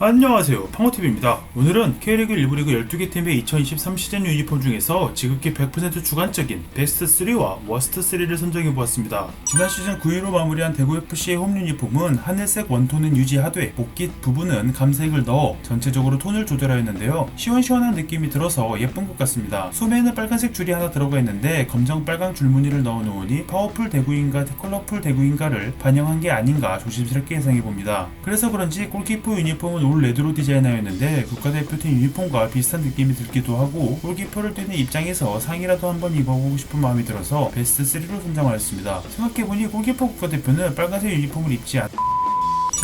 안녕하세요. 팡호TV입니다. 오늘은 K리그 1부 리그 12개 팀의 2023 시즌 유니폼 중에서 지극히 100% 주관적인 베스트 3와 워스트 3를 선정해보았습니다. 지난 시즌 9위로 마무리한 대구FC의 홈 유니폼은 하늘색 원톤은 유지하되 복깃 부분은 감색을 넣어 전체적으로 톤을 조절하였는데요. 시원시원한 느낌이 들어서 예쁜 것 같습니다. 소매에는 빨간색 줄이 하나 들어가 있는데 검정 빨강 줄무늬를 넣어놓으니 파워풀 대구인가 컬러풀 대구인가를 반영한 게 아닌가 조심스럽게 예상해봅니다. 그래서 그런지 골키퍼 유니폼은 올 레드로 디자인하였는데 국가대표팀 유니폼과 비슷한 느낌이 들기도 하고 골키퍼를 뛰는 입장에서 상이라도 한번 입어보고 싶은 마음이 들어서 베스트 3로 선정하였습니다. 생각해보니 골키퍼 국가대표는 빨간색 유니폼을 입지 않...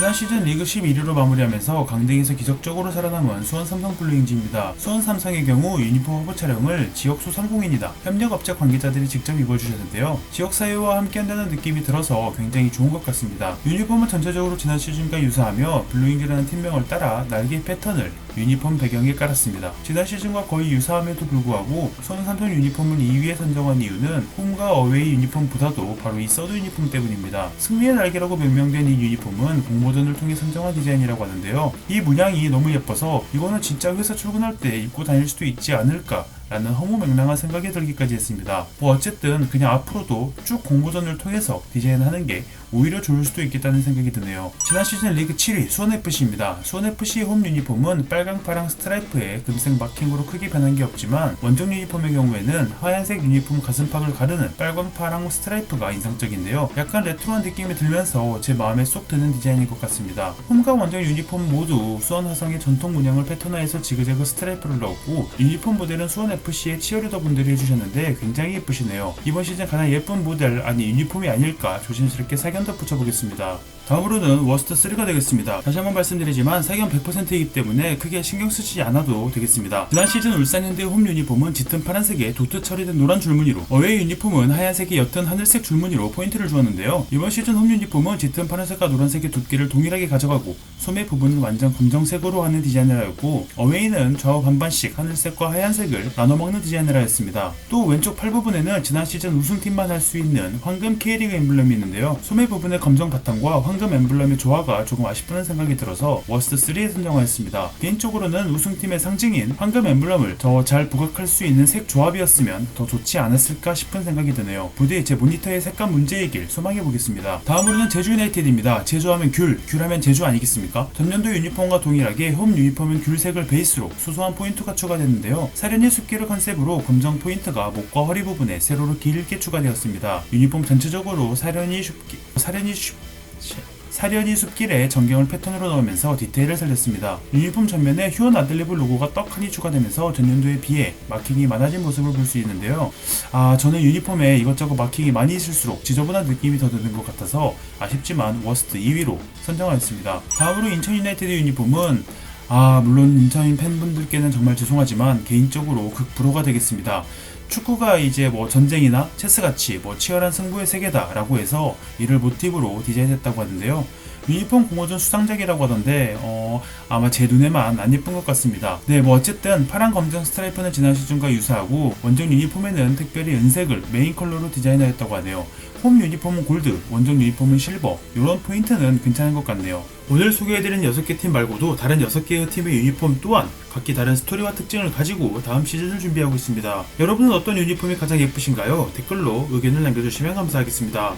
지난 시즌 리그 11위로 마무리하면서 강등에서 기적적으로 살아남은 수원 삼성 블루잉즈입니다. 수원 삼성의 경우 유니폼 화보 촬영을 지역 소상공인이다 협력업체 관계자들이 직접 입어주셨는데요. 지역 사회와 함께한다는 느낌이 들어서 굉장히 좋은 것 같습니다. 유니폼은 전체적으로 지난 시즌과 유사하며 블루잉즈라는 팀명을 따라 날개 패턴을 유니폼 배경에 깔았습니다. 지난 시즌과 거의 유사함에도 불구하고 삼성 유니폼을 2위에 선정한 이유는 홈과 어웨이 유니폼보다도 바로 이 서드 유니폼 때문입니다. 승리의 날개라고 명명된 이 유니폼은 공모전을 통해 선정한 디자인이라고 하는데요. 이 문양이 너무 예뻐서 이거는 진짜 회사 출근할 때 입고 다닐 수도 있지 않을까 라는 허무맹랑한 생각이 들기까지 했습니다. 뭐 어쨌든 그냥 앞으로도 쭉 공모전을 통해서 디자인하는 게 오히려 좋을 수도 있겠다는 생각이 드네요. 지난 시즌 리그 7위 수원FC입니다. 수원FC의 홈 유니폼은 빨강 파랑 스트라이프에 금색 마킹으로 크게 변한 게 없지만 원정 유니폼의 경우에는 하얀색 유니폼 가슴팍을 가르는 빨강 파랑 스트라이프가 인상적인데요. 약간 레트로한 느낌이 들면서 제 마음에 쏙 드는 디자인인 것 같습니다. 홈과 원정 유니폼 모두 수원 화성의 전통 문양을 패턴화해서 지그재그 스트라이프를 넣었고 유니폼 모델은 수원 FC의 치어리더 분들이 해주셨는데 굉장히 예쁘시네요. 이번 시즌 가장 예쁜 모델 아니 유니폼이 아닐까 조심스럽게 사견 덧붙여보겠습니다. 다음으로는 워스트 3가 되겠습니다. 다시 한번 말씀드리지만 사견 100%이기 때문에 크게 신경 쓰지 않아도 되겠습니다. 지난 시즌 울산 현대 홈 유니폼은 짙은 파란색에 도트 처리된 노란 줄무늬로 어웨이 유니폼은 하얀색의 옅은 하늘색 줄무늬로 포인트를 주었는데요. 이번 시즌 홈 유니폼은 짙은 파란색과 노란색의 두께를 동일하게 가져가고 소매 부분은 완전 검정색으로 하는 디자인을 하였고 어웨이는 좌우 반반씩 하늘색과 하얀색을 나눠 먹는 디자인을 하였습니다. 또 왼쪽 팔 부분에는 지난 시즌 우승팀만 할 수 있는 황금 K리그 엠블럼이 있는데요. 소매 부분의 검정 바탕과 황금 엠블럼의 조화가 조금 아쉽다는 생각이 들어서 워스트 3에 선정하였습니다. 개인적으로는 우승팀의 상징인 황금 엠블럼을 더 잘 부각할 수 있는 색 조합이었으면 더 좋지 않았을까 싶은 생각이 드네요. 부디 제 모니터의 색감 문제이길 소망해 보겠습니다. 다음으로는 제주 유나이티드입니다. 제주하면 귤, 귤하면 제주 아니겠습니까? 전년도 유니폼과 동일하게 홈 유니폼은 귤색을 베이스로 소소한 포인트가 추가됐는데요. 사련의 숲길 을 컨셉으로 검정 포인트가 목과 허리 부분에 세로로 길게 추가되었습니다. 유니폼 전체적으로 사련이 숲길, 사련이 숲, 사련이 숲길에 전경을 패턴으로 넣으면서 디테일을 살렸습니다. 유니폼 전면에 휴원 아들리브 로고가 떡하니 추가되면서 전년도에 비해 마킹이 많아진 모습을 볼 수 있는데요. 아, 저는 유니폼에 이것저것 마킹이 많이 있을수록 지저분한 느낌이 더 드는 것 같아서 아쉽지만 워스트 2위로 선정하였습니다. 다음으로 인천 유나이티드 유니폼은 아, 물론 인천 팬분들께는 정말 죄송하지만 개인적으로 극불호가 되겠습니다. 축구가 이제 뭐 전쟁이나 체스같이 뭐 치열한 승부의 세계다라고 해서 이를 모티브로 디자인했다고 하는데요. 유니폼 공모전 수상작이라고 하던데 어, 아마 제 눈에만 안 예쁜 것 같습니다. 네, 뭐 어쨌든 파란 검정 스트라이프는 지난 시즌과 유사하고 원정 유니폼에는 특별히 은색을 메인 컬러로 디자인하였다고 하네요. 홈 유니폼은 골드, 원정 유니폼은 실버. 이런 포인트는 괜찮은 것 같네요. 오늘 소개해드린 6개 팀 말고도 다른 6개의 팀의 유니폼 또한 각기 다른 스토리와 특징을 가지고 다음 시즌을 준비하고 있습니다. 여러분은 어떤 유니폼이 가장 예쁘신가요? 댓글로 의견을 남겨주시면 감사하겠습니다.